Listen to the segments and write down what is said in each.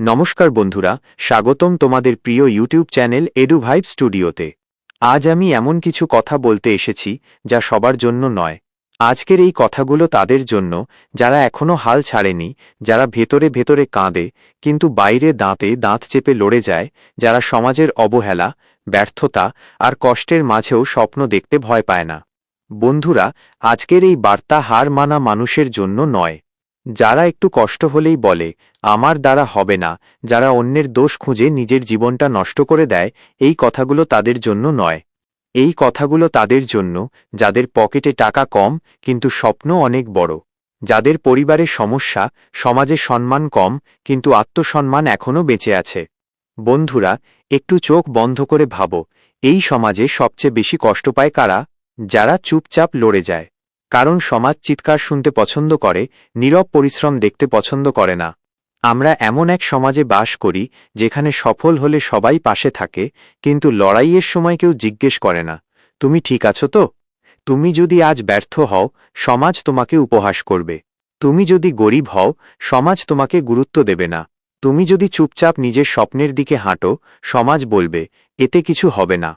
নমস্কার বন্ধুরা, স্বাগতম তোমাদের প্রিয় ইউটিউব চ্যানেল এডু ভাইব স্টুডিওতে আজ আমি এমন কিছু কথা বলতে এসেছি, যা সবার জন্য নয়। আজকের এই কথাগুলো তাদের জন্য, যারা এখনও হাল ছাড়েনি, যারা ভেতরে ভেতরে কাঁদে, কিন্তু বাইরে দাঁতে দাঁত চেপে লড়ে যায়, যারা সমাজের অবহেলা, ব্যর্থতা আর কষ্টের মাঝেও স্বপ্ন দেখতে ভয় পায় না। বন্ধুরা, আজকের এই বার্তা হার মানা মানুষের জন্য নয়। যারা একটু কষ্ট হলেই বলে, আমার দ্বারা হবে না। যারা অন্যের দোষ খুঁজে নিজের জীবনটা নষ্ট করে দেয়, এই কথাগুলো তাদের জন্য নয়। এই কথাগুলো তাদের জন্য, যাদের পকেটে টাকা কম, কিন্তু স্বপ্ন অনেক বড়। যাদের পরিবারের সমস্যা, সমাজে সম্মান কম, কিন্তু আত্মসম্মান এখনও বেঁচে আছে। বন্ধুরা, একটু চোখ বন্ধ করে ভাবো, এই সমাজে সবচেয়ে বেশি কষ্ট পায় কারা? যারা চুপচাপ লড়ে যায়। কারণ সমাজ চিৎকার শুনতে পছন্দ করে, নীরব পরিশ্রম দেখতে পছন্দ করে না। আমরা এমন এক সমাজে বাস করি, যেখানে সফল হলে সবাই পাশে থাকে, কিন্তু লড়াইয়ের সময় কেউ জিজ্ঞেস করে না, তুমি ঠিক আছো তো? তুমি যদি আজ ব্যর্থ হও, সমাজ তোমাকে উপহাস করবে। তুমি যদি গরিব হও, সমাজ তোমাকে গুরুত্ব দেবে না। তুমি যদি চুপচাপ নিজের স্বপ্নের দিকে হাঁটো, সমাজ বলবে, এতে কিছু হবে না।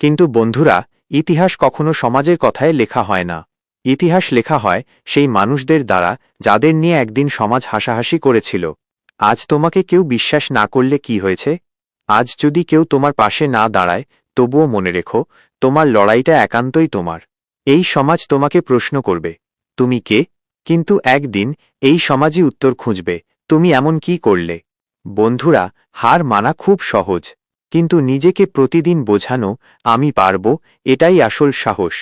কিন্তু বন্ধুরা, ইতিহাস কখনো সমাজের কথায় লেখা হয় না। ইতিহাস লেখা হয় সেই মানুষদের দ্বারা যাদের নিয়ে একদিন সমাজ হাসাহাসি করেছিল। আজ তোমাকে কেউ বিশ্বাস না করলে কি হয়েছে? আজ যদি কেউ তোমার পাশে না দাঁড়ায়, তবুও মনে রেখো, তোমার লড়াইটা একান্তই তোমার। এই সমাজ তোমাকে প্রশ্ন করবে, তুমি কে? কিন্তু একদিন এই সমাজই উত্তর খুঁজবে, তুমি এমন কি করলে? বন্ধুরা, হার মানা খুব সহজ, কিন্তু নিজেকে প্রতিদিন বোঝানো, আমি পারব, এটাই আসল সাহস।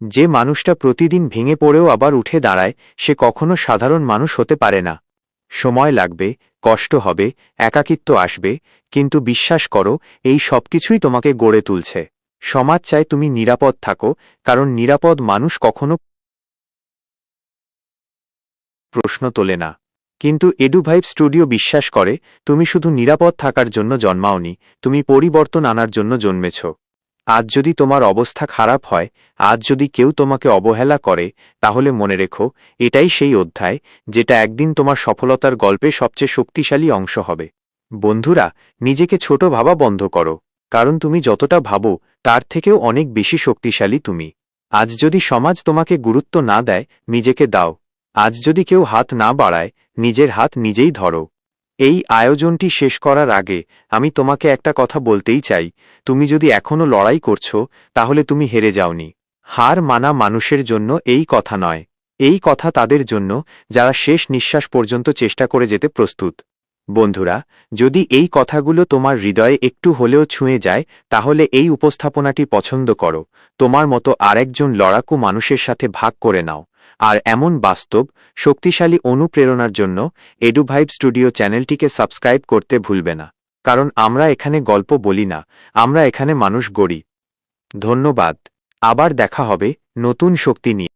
যে মানুষটা প্রতিদিন ভেঙে পড়েও আবার উঠে দাঁড়ায়, সে কখনো সাধারণ মানুষ হতে পারে না। সময় লাগবে, কষ্ট হবে, একাকিত্ব আসবে, কিন্তু বিশ্বাস করো, এই সবকিছুই তোমাকে গড়ে তুলছে। সমাজ চায় তুমি নিরাপদ থাকো, কারণ নিরাপদ মানুষ কখনো প্রশ্ন তোলে না। কিন্তু এডুভাইভ স্টুডিও বিশ্বাস করে, তুমি শুধু নিরাপদ থাকার জন্য জন্মাওনি, তুমি পরিবর্তন আনার জন্য জন্মেছ। আজ যদি তোমার অবস্থা খারাপ হয়, আজ যদি কেউ তোমাকে অবহেলা করে, তাহলে মনে রেখো, এটাই সেই অধ্যায়, যেটা একদিন তোমার সফলতার গল্পে সবচেয়ে শক্তিশালী অংশ হবে। বন্ধুরা, নিজেকে ছোট ভাবা বন্ধ করো, কারণ তুমি যতটা ভাবো, তার থেকেও অনেক বেশি শক্তিশালী তুমি। আজ যদি সমাজ তোমাকে গুরুত্ব না দেয়, নিজেকে দাও। আজ যদি কেউ হাত না বাড়ায়, নিজের হাত নিজেই ধরো। এই আয়োজনটি শেষ করার আগে আমি তোমাকে একটা কথা বলতেই চাই। তুমি যদি এখনও লড়াই করছ, তাহলে তুমি হেরে যাওনি। হার মানা মানুষের জন্য এই কথা নয়। এই কথা তাদের জন্য, যারা শেষ নিঃশ্বাস পর্যন্ত চেষ্টা করে যেতে প্রস্তুত। বন্ধুরা, যদি এই কথাগুলো তোমার হৃদয়ে একটু হলেও ছুঁয়ে যায়, তাহলে এই উপস্থাপনাটি পছন্দ করো। তোমার মতো আরেকজন লড়াকু মানুষের সাথে ভাগ করে নাও। আর এমন বাস্তব, শক্তিশালী অনুপ্রেরণার জন্য এডুভাইব স্টুডিও চ্যানেলটিকে সাবস্ক্রাইব করতে ভুলবে না। কারণ আমরা এখানে গল্প বলি না, আমরা এখানে মানুষ গড়ি। ধন্যবাদ। আবার দেখা হবে নতুন শক্তি নিয়ে।